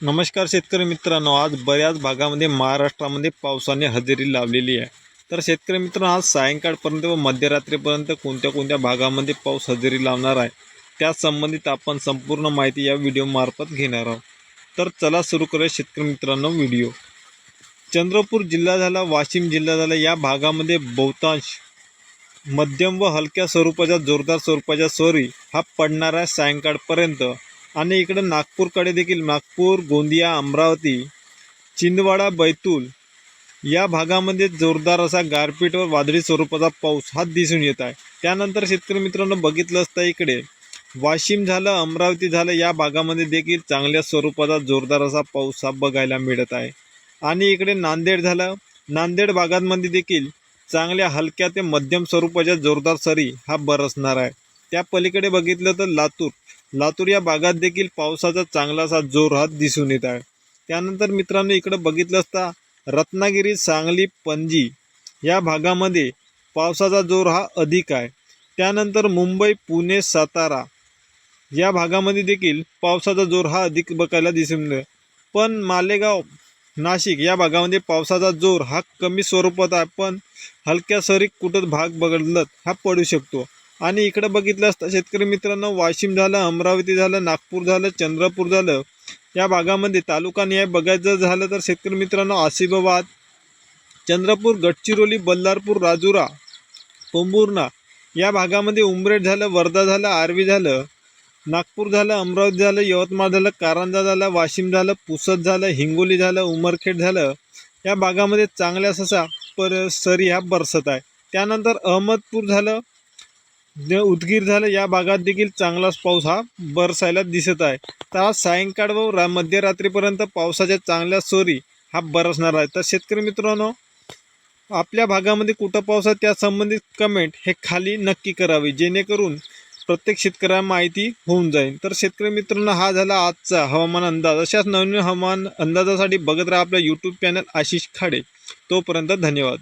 नमस्कार शेतकरी मित्रांनो आज बऱ्याच भागामध्ये महाराष्ट्रामध्ये पावसाने हजेरी लावलेली आहे. तर शेतकरी मित्रांनो आज सायंकाळपर्यंत व मध्यरात्रीपर्यंत कोणत्या कोणत्या भागामध्ये पाऊस हजेरी लावणार आहे त्या संबंधित आपण संपूर्ण माहिती या व्हिडिओमार्फत घेणार आहोत. तर चला सुरू करूया शेतकरी मित्रांनो व्हिडिओ चंद्रपूर जिल्हा झाला वाशिम जिल्हा झाला या भागामध्ये बहुतांश मध्यम व हलक्या स्वरूपाच्या जोरदार स्वरूपाच्या सरी हा पडणार आहे सायंकाळपर्यंत. आणि इकडे नागपूरकडे देखील नागपूर गोंदिया अमरावती चिंदवाडा बैतूल या भागामध्ये जोरदार असा गारपीट व वादळी स्वरूपाचा पाऊस हा दिसून येत आहे. त्यानंतर शेतकरी मित्रांनो बघितलं असता इकडे वाशिम झालं अमरावती झालं या भागामध्ये देखील चांगल्या स्वरूपाचा जोरदार असा पाऊस हा बघायला मिळत आहे. आणि इकडे नांदेड झालं नांदेड भागांमध्ये देखील चांगल्या हलक्या ते मध्यम स्वरूपाच्या जोरदार सरी हा बरसणार आहे. त्या पलीकडे बघितलं तर लातूर. लातूर या भागात देखील पावसाचा चांगलासा जोर हा दिसून येत आहे. त्यानंतर मित्रांनो इकडं बघितलं असता रत्नागिरी सांगली पणजी या भागामध्ये पावसाचा जोर हा अधिक आहे. त्यानंतर मुंबई पुणे सातारा या भागामध्ये देखील पावसाचा जोर हा अधिक बघायला दिसून येतो पण मालेगाव नाशिक या भागामध्ये पावसाचा जोर हा कमी स्वरूपात आहे. पण हलक्या सरी कुठं भाग बदलत हा पडू शकतो. आणि इकडं बघितलं असतं शेतकरी मित्रांनो वाशिम झालं अमरावती झालं नागपूर झालं चंद्रपूर झालं. या भागामध्ये तालुका न्याय बघायचं झालं तर शेतकरी मित्रांनो आसिफाबाद चंद्रपूर गडचिरोली बल्लारपूर राजुरा पोंभुर्णा या भागामध्ये उमरेड झालं वर्धा झालं आर्वी झालं नागपूर झालं अमरावती झालं यवतमाळ झालं कारंजा झालं वाशिम झालं पुसद झालं हिंगोली झालं उमरखेड झालं. या भागामध्ये चांगल्या ससा पर सरी हा बरसत आहे. त्यानंतर अहमदपूर झालं उदगीर झालं या भागात देखील चांगलाच पाऊस हा बरसायला दिसत आहे. तर आज सायंकाळ व रा मध्यरात्रीपर्यंत पावसाच्या चांगल्या सोरी हा बरसणार आहे. तर शेतकरी मित्रांनो आपल्या भागामध्ये कुठं पाऊस आहे त्या संबंधित कमेंट हे खाली नक्की करावे. जेणेकरून प्रत्येक शेतकऱ्याला माहिती होऊन जाईल. तर शेतकरी मित्रांनो हा झाला आजचा हवामान अंदाज. अशाच नवीन हवामान अंदाजासाठी बघत राहा आपल्या यूट्यूब चॅनल आशिष खाडे. तोपर्यंत धन्यवाद.